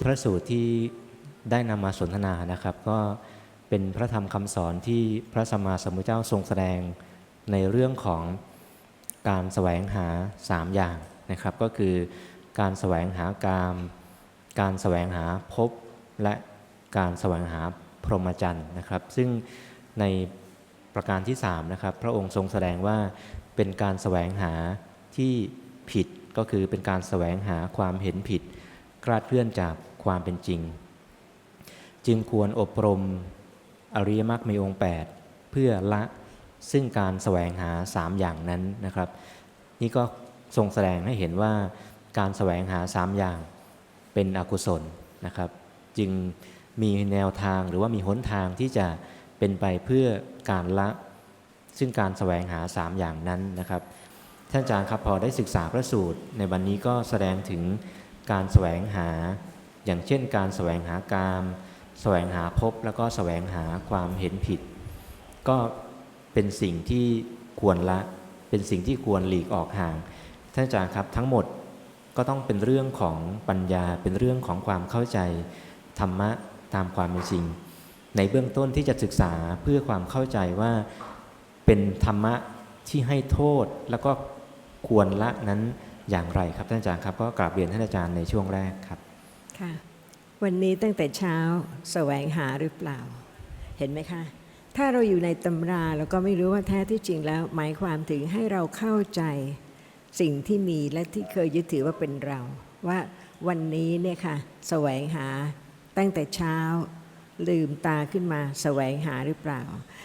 พระสูตรที่ได้นำมาสนทนานะครับ ก็เป็นพระธรรมคำสอนที่พระสัมมาสัมพุทธเจ้าทรงแสดงในเรื่องของการแสวงหาสามอย่างนะครับ ก็คือการแสวงหากาม การแสวงหาภพและการแสวงหาพรหมจรรย์นะครับ ซึ่งในประการที่3นะครับพระองค์ทรงแสดงว่าเป็นการแสวงหาที่ผิดก็คือเป็นการแสวงหาความเห็นผิดคลาดเคลื่อนจาก ความเป็นจริง จึงควรอบรมอริยมรรคมีองค์ 8 เพื่อละซึ่งการแสวงหา3อย่างนั้นนะครับ นี่ก็ทรงแสดงให้เห็นว่าการแสวงหา3อย่างเป็นอกุศลนะครับ จึงมีแนวทางหรือว่ามีหนทางที่จะเป็นไปเพื่อการละ ซึ่งการแสวงหา3อย่างนั้นนะครับ ท่านอาจารย์ครับพอได้ศึกษาพระสูตร ในวันนี้ก็แสดงถึงการแสวงหา อย่างเช่นการแสวงหากามแสวงหาภพแล้วก็แสวงหาความเห็นผิด ก็เป็นสิ่งที่ควรละ เป็นสิ่งที่ควรหลีกออกห่าง ท่านอาจารย์ครับทั้งหมดก็ต้องเป็นเรื่องของปัญญาเป็นเรื่องของความเข้าใจธรรมะตามความเป็นจริง ในเบื้องต้นที่จะศึกษาเพื่อความเข้าใจว่าเป็นธรรมะที่ให้โทษแล้วก็ควรละนั้นอย่างไรครับท่านอาจารย์ครับ ก็กราบเรียนท่านอาจารย์ในช่วงแรกครับ ค่ะ วันนี้ตั้งแต่เช้าแสวงหาหรือเปล่า เห็นไหมคะ ถ้าเราอยู่ในตำราเราก็ไม่รู้ว่าแท้ที่จริงแล้ว หมายความถึงให้เราเข้าใจสิ่งที่มีและที่เคยยึดถือว่าเป็นเรา ว่าวันนี้เนี่ยค่ะแสวงหาตั้งแต่เช้าลืมตาขึ้นมาแสวงหาหรือเปล่า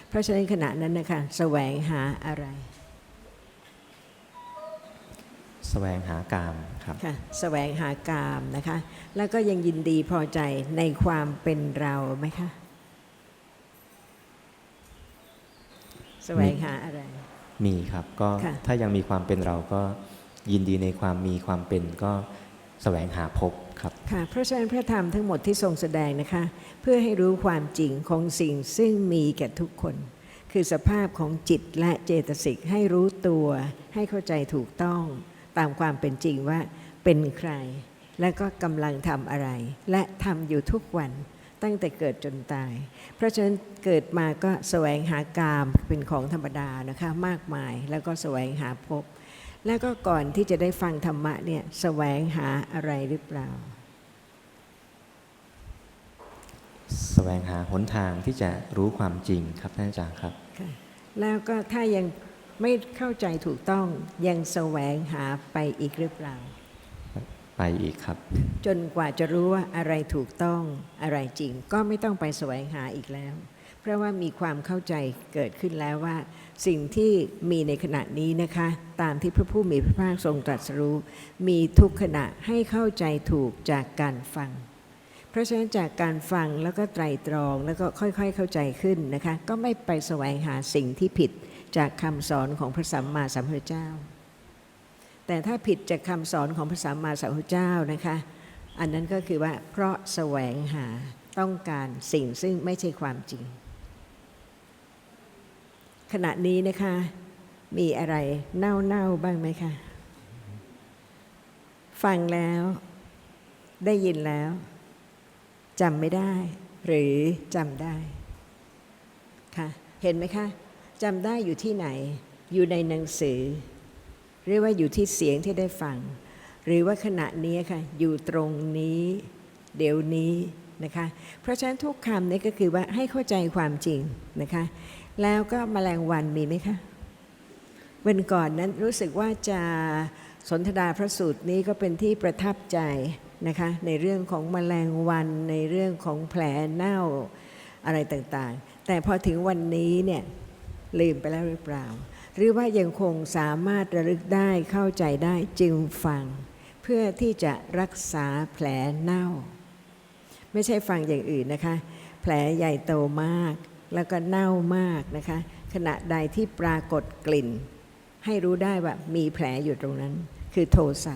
เพราะฉะนั้นขณะนั้นนะคะแสวงหาอะไร แสวงหากามครับค่ะแสวงหากามนะคะ แล้วก็ยังยินดีพอใจในความเป็นเราไหมคะแสวงหาอะไร มีครับก็ค่ะถ้ายังมีความเป็นเราก็ยินดีในความมีความเป็นก็แสวงหาพบครับค่ะเพราะฉะนั้นพระธรรมทั้งหมดที่ทรงแสดงนะคะ เพื่อให้รู้ความจริงของสิ่งซึ่งมีแก่ทุกคน คือสภาพของจิตและเจตสิกให้รู้ตัว ให้เข้าใจถูกต้อง ตามความเป็นจริงว่าเป็นใคร และก็กำลังทำอะไร และทำอยู่ทุกวันตั้งแต่เกิดจนตาย เพราะฉะนั้นเกิดมาก็แสวงหากามเป็นของธรรมดานะคะมากมายแล้วก็แสวงหาภพแล้วก็ก่อนที่จะได้ฟังธรรมะเนี่ยแสวงหาอะไรหรือเปล่าแสวงหาหนทางที่จะรู้ความจริงครับท่านอาจารย์ครับค่ะแล้วก็ถ้ายัง ไม่เข้าใจถูกต้องยังแสวงหาไปอีกหรือเปล่า ไปอีกครับ จนกว่าจะรู้ว่าอะไรถูกต้องอะไรจริง ก็ไม่ต้องไปแสวงหาอีกแล้ว เพราะว่ามีความเข้าใจเกิดขึ้นแล้วว่า สิ่งที่มีในขณะนี้นะคะ ตามที่พระผู้มีพระภาคทรงตรัสรู้ มีทุกขณะให้เข้าใจถูกจากการฟังเพราะฉะนั้นจากการฟังแล้วก็ไตรตรองแล้วก็ค่อยๆเข้าใจขึ้นนะคะ ก็ไม่ไปแสวงหาสิ่งที่ผิด จากคำสอนของพระสัมมาสัมพุทธเจ้า แต่ถ้าผิดจากคำสอนของพระสัมมาสัมพุทธเจ้านะคะ อันนั้นก็คือว่าเพราะแสวงหาต้องการสิ่งซึ่งไม่ใช่ความจริง ขณะนี้นะคะ มีอะไรเน่าๆบ้างไหมคะฟังแล้วได้ยินแล้วจำไม่ได้ หรือจำได้ค่ะเห็นไหมคะ จำได้อยู่ที่ไหน อยู่ในหนังสือหรือว่าอยู่ที่เสียงที่ได้ฟัง หรือว่าขณะนี้ค่ะ อยู่ตรงนี้ เดี๋ยวนี้นะคะ เพราะฉะนั้นทุกคำนี้ก็คือว่าให้เข้าใจความจริงนะคะ แล้วก็แมลงวันมีไหมคะวันก่อนนั้นรู้สึกว่าจะสนทนาพระสูตรนี้ก็เป็นที่ประทับใจนะคะในเรื่องของแมลงวันในเรื่องของแผลเน่าอะไรต่างๆ แต่พอถึงวันนี้เนี่ย ลืมไปแล้วหรือเปล่า หรือว่ายังคงสามารถระลึกได้เข้าใจได้จึงฟัง เพื่อที่จะรักษาแผลเน่า ไม่ใช่ฟังอย่างอื่นนะคะ แผลใหญ่โตมาก แล้วก็เน่ามากนะคะ ขณะใดที่ปรากฏกลิ่น ให้รู้ได้ว่ามีแผลอยู่ตรงนั้น คือโทสะ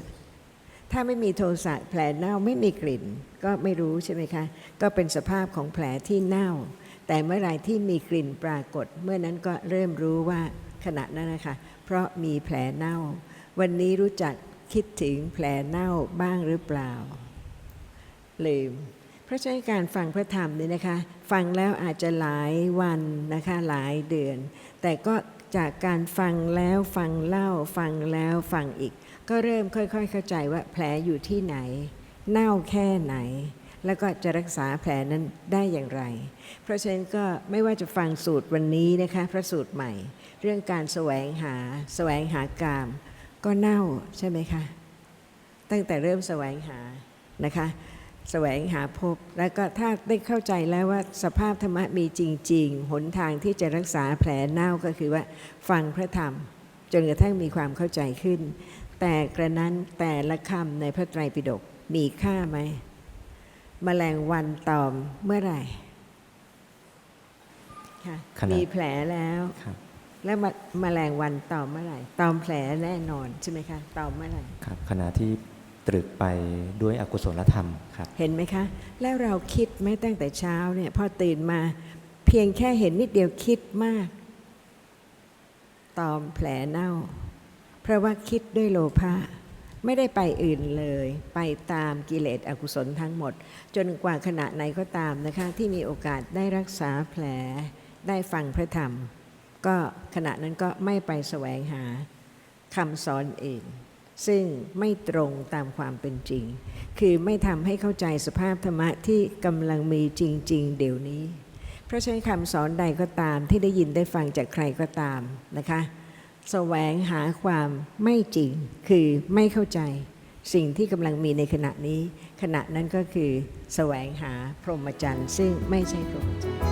ถ้าไม่มีโทสะแผลเน่าไม่มีกลิ่น ก็ไม่รู้ใช่ไหมคะ ก็เป็นสภาพของแผลที่เน่า แต่เมื่อไรที่มีกลิ่นปรากฏ เมื่อนั้นก็เริ่มรู้ว่าขณะนั้นนะคะ เพราะมีแผลเน่า วันนี้รู้จักคิดถึงแผลเน่าบ้างหรือเปล่า ลืม เพราะฉะนั้นการฟังพระธรรมนี่นะคะ ฟังแล้วอาจจะหลายวันนะคะหลายเดือน แต่ก็จากการฟังแล้วฟังเล่าฟังแล้วฟังอีก ก็เริ่มค่อยๆ เข้าใจว่าแผลอยู่ที่ไหน เน่าแค่ไหน แล้วก็จะรักษาแผลนั้นได้อย่างไร เพราะฉะนั้นก็ไม่ว่าจะฟังสูตรวันนี้นะคะพระสูตรใหม่ เรื่องการแสวงหาแสวงหากาม ก็เน่าใช่ไหมคะ ตั้งแต่เริ่มแสวงหานะคะแสวงหาพบแล้วก็ถ้าได้เข้าใจแล้วว่าสภาพธรรมะมีจริง ๆ หนทางที่จะรักษาแผลเน่าก็คือว่าฟังพระธรรม จนกระทั่งมีความเข้าใจขึ้น แต่กระนั้นแต่ละคำในพระไตรปิฎกมีค่าไหม มแมลงวันตอมเมื่อไหร่ค่ะขณะ มีแผลแล้ว ครับ แล้วมแมลงวันตอมเมื่อไหร่ ตอมแผลแน่นอนใช่ไหมคะ ตอมเมื่อไหร่ ครับขณะที่ตรึกไปด้วยอกุศลธรรมครับ เห็นไหมคะ แล้วเราคิดไหมตั้งแต่เช้าเนี่ยพอตื่นมาเพียงแค่เห็นนิดเดียวคิดมาก ตอมแผลเน่า เพราะว่าคิดด้วยโลภะ ไม่ได้ไปอื่นเลย ไปตามกิเลสอกุศลทั้งหมด จนกว่าขณะไหนก็ตามนะคะ ที่มีโอกาสได้รักษาแผล ได้ฟังพระธรรม ก็ขณะนั้นก็ไม่ไปแสวงหาคำสอนเอื่นซึ่งไม่ตรงตามความเป็นจริง คือไม่ทำให้เข้าใจสภาพธรรมะที่กำลังมีจริง ๆ เดี๋ยวนี้ เพราะฉะนั้นคำสอนใดก็ตามที่ได้ยินได้ฟังจากใครก็ตามนะคะ แสวงหาความไม่จริง คือไม่เข้าใจสิ่งที่กำลังมีในขณะนี้ ขณะนั้นก็คือแสวงหาพรหมจรรย์ ซึ่งไม่ใช่พรหมจรรย์